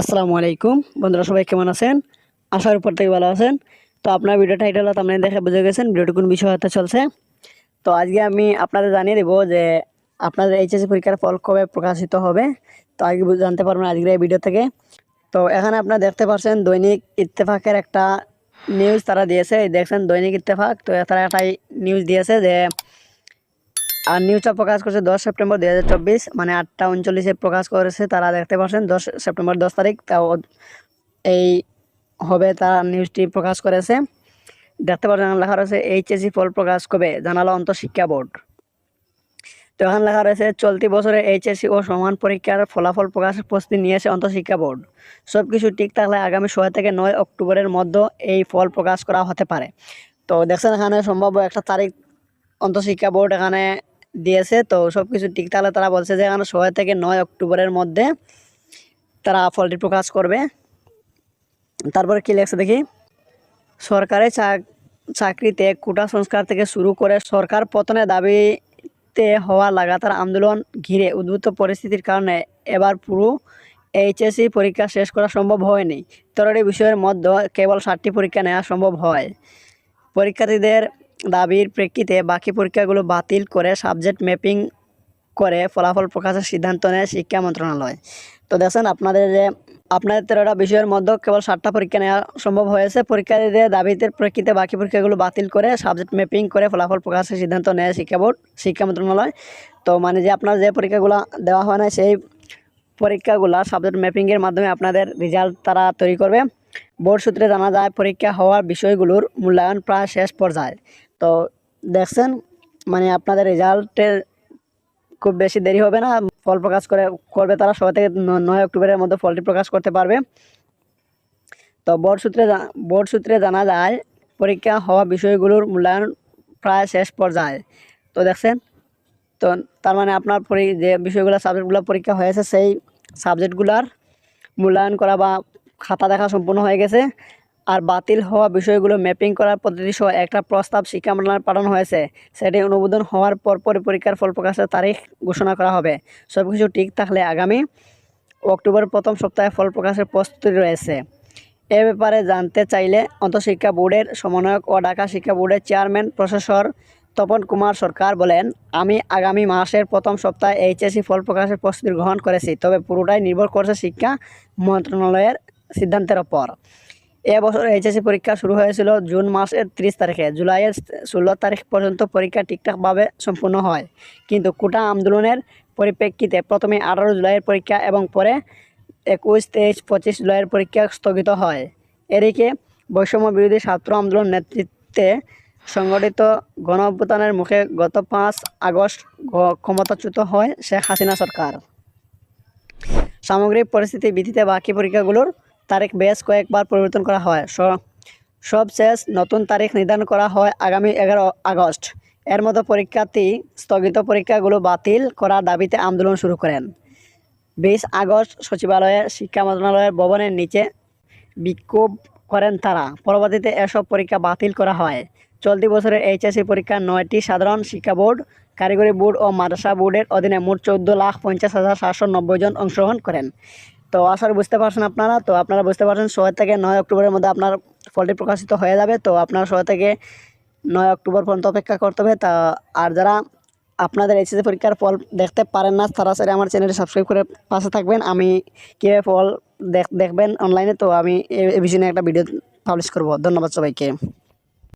আসসালামু আলাইকুম। বন্ধুরা, সবাই কেমন আছেন? আশার উপর থেকে ভালো আছেন। তো আপনার ভিডিও টাইটেল আপনি দেখে বুঝে গেছেন ভিডিওটি কোন বিষয় হতে চলছে। তো আজকে আমি আপনাদের জানিয়ে দেবো যে আপনাদের এইচএসসি পরীক্ষার ফল কবে প্রকাশিত হবে। তো আজকে জানতে পারবেন আজকের এই ভিডিও থেকে। তো এখানে আপনারা দেখতে পাচ্ছেন দৈনিক ইত্তেফাকের একটা নিউজ তারা দিয়েছে। দেখছেন দৈনিক ইত্তেফাক। তো তারা একটা নিউজ দিয়েছে যে আর নিউজটা প্রকাশ করেছে দশ সেপ্টেম্বর হাজার চব্বিশ মানে আটটা উনচল্লিশে প্রকাশ করেছে তারা দেখতে পাচ্ছেন, দশ সেপ্টেম্বর দশ তারিখ, তাও এই হবে তারা নিউজটি প্রকাশ করেছে। দেখতে পাচ্ছেন লেখা রয়েছে এইচএসসি ফল প্রকাশ কবে জানালো অন্তঃশিক্ষা বোর্ড। তো এখানে লেখা রয়েছে, চলতি বছরে এইচএসসি ও সমান পরীক্ষার ফলাফল প্রকাশের প্রস্তুতি নিয়েছে অন্তঃশিক্ষা বোর্ড। সব কিছু ঠিক থাকলে আগামী ছয় থেকে নয় অক্টোবরের মধ্যে এই ফল প্রকাশ করা হতে পারে। তো দেখছেন, এখানে সম্ভব একটা তারিখ, অন্তঃশিক্ষা বোর্ড এখানে দিয়েছে। তো সব কিছু ঠিক, তাহলে তারা বলছে যে এখানে ছয় থেকে নয় অক্টোবরের মধ্যে তারা ফলটি প্রকাশ করবে। তারপরে কী লেখছে দেখি? সরকারি চাক- চাকরিতে কোটা সংস্কার থেকে শুরু করে সরকার পতনের দাবিতে হওয়া লাগাতার আন্দোলন ঘিরে উদ্ভূত পরিস্থিতির কারণে এবার পুরো এইচএসসি পরীক্ষা শেষ করা সম্ভব হয়নি। তেরোটি বিষয়ের মধ্যে কেবল ষাটটি পরীক্ষা নেওয়া সম্ভব হয়। পরীক্ষার্থীদের দাবির প্রেক্ষিতে বাকি পরীক্ষাগুলো বাতিল করে সাবজেক্ট ম্যাপিং করে ফলাফল প্রকাশের সিদ্ধান্ত নেয় শিক্ষা মন্ত্রণালয়। তো দেখেন আপনাদের যে আপনাদের তেরোটা বিষয়ের মধ্যে কেবল সাতটা পরীক্ষা নেওয়া সম্ভব হয়েছে। পরীক্ষার্থীদের দাবিতে প্রেক্ষিতে বাকি পরীক্ষাগুলো বাতিল করে সাবজেক্ট ম্যাপিং করে ফলাফল প্রকাশের সিদ্ধান্ত নেয় শিক্ষা বোর্ড, শিক্ষা মন্ত্রণালয়। তো মানে যে আপনার যে পরীক্ষাগুলো দেওয়া হয় না, সেই পরীক্ষাগুলো সাবজেক্ট ম্যাপিংয়ের মাধ্যমে আপনাদের রেজাল্ট তারা তৈরি করবে। বোর্ড সূত্রে জানা যায়, পরীক্ষা হওয়ার বিষয়গুলোর মূল্যায়ন প্রায় শেষ পর্যায়ে। তো দেখছেন মানে আপনাদের রেজাল্টের খুব বেশি দেরি হবে না। ফল প্রকাশ করে করবে তারা। সবাই থেকে নয় অক্টোবরের মধ্যে ফলটি প্রকাশ করতে পারবে। তো বোর্ড সূত্রে বোর্ড সূত্রে জানা যায়, পরীক্ষা হওয়া বিষয়গুলোর মূল্যায়ন প্রায় শেষ পর্যায়ে। তো দেখছেন, তো তার মানে আপনার যে বিষয়গুলো সাবজেক্টগুলো পরীক্ষা হয়েছে, সেই সাবজেক্টগুলার মূল্যায়ন করা বা খাতা দেখা সম্পূর্ণ হয়ে গেছে। আর বাতিল হওয়া বিষয়গুলো ম্যাপিং করার পদ্ধতি সহ একটা প্রস্তাব শিক্ষা মন্ত্রণালয়ে পাঠানো হয়েছে। সেটি অনুমোদন হওয়ার পরপরই পরীক্ষার ফল প্রকাশের তারিখ ঘোষণা করা হবে। সব কিছু ঠিক থাকলে আগামী অক্টোবর প্রথম সপ্তাহে ফল প্রকাশের প্রস্তুতি রয়েছে। এ ব্যাপারে জানতে চাইলে অন্তঃশিক্ষা বোর্ডের সমন্বয়ক ও ঢাকা শিক্ষা বোর্ডের চেয়ারম্যান প্রফেসর তপন কুমার সরকার বলেন, আমি আগামী মাসের প্রথম সপ্তাহে এইচএসসি ফল প্রকাশের প্রস্তুতি গ্রহণ করেছি, তবে পুরোটাই নির্ভর করছে শিক্ষা মন্ত্রণালয়ের সিদ্ধান্তের ওপর। এবছর এইচএসসি পরীক্ষা শুরু হয়েছিল জুন মাসের তিরিশ তারিখে। জুলাইয়ের ষোলো তারিখ পর্যন্ত পরীক্ষা ঠিকঠাকভাবে সম্পূর্ণ হয়। কিন্তু কোটা আন্দোলনের পরিপ্রেক্ষিতে প্রথমে আঠারো জুলাইয়ের পরীক্ষা এবং পরে একুশ, তেইশ, পঁচিশ জুলাইয়ের পরীক্ষা স্থগিত হয়। এদিকে বৈষম্য বিরোধী ছাত্র আন্দোলন নেতৃত্বে সংগঠিত গণ অভ্যুত্থানের মুখে গত পাঁচ আগস্ট ক্ষমতাচ্যুত হয় শেখ হাসিনা সরকার। সামগ্রিক পরিস্থিতি ভিত্তিতে বাকি পরীক্ষাগুলোর তারিখ বেশ কয়েকবার পরিবর্তন করা হয়। সবশেষ নতুন তারিখ নির্ধারণ করা হয় আগামী এগারো আগস্ট। এর মতো পরীক্ষার্থী স্থগিত পরীক্ষাগুলো বাতিল করার দাবিতে আন্দোলন শুরু করেন। বিশ আগস্ট সচিবালয়ের শিক্ষা মন্ত্রণালয়ের ভবনের নিচে বিক্ষোভ করেন তারা। পরবর্তীতে এসব পরীক্ষা বাতিল করা হয়। চলতি বছরের এইচএসসি পরীক্ষা নয়টি সাধারণ শিক্ষা বোর্ড, কারিগরি বোর্ড ও মাদ্রাসা বোর্ডের অধীনে মোট চৌদ্দ লাখ পঞ্চাশ হাজার সাতশো নব্বই জন অংশগ্রহণ করেন। তো আশা বুঝতে পারছেন আপনারা। তো আপনারা বুঝতে পারছেন ছয় থেকে নয় অক্টোবরের মধ্যে আপনার ফলটি প্রকাশিত হয়ে যাবে। তো আপনার ছয় থেকে নয় অক্টোবর পর্যন্ত অপেক্ষা করতে হবে। তা আর যারা আপনাদের এইচএসসি পরীক্ষার ফল দেখতে পারেন না তারা সেটা আমার চ্যানেলটি সাবস্ক্রাইব করে পাশে থাকবেন। আমি কীভাবে ফল দেখ, দেখবেন অনলাইনে তো আমি এ এ বিষয়ে নিয়ে একটা ভিডিও পাবলিশ করব। ধন্যবাদ সবাইকে।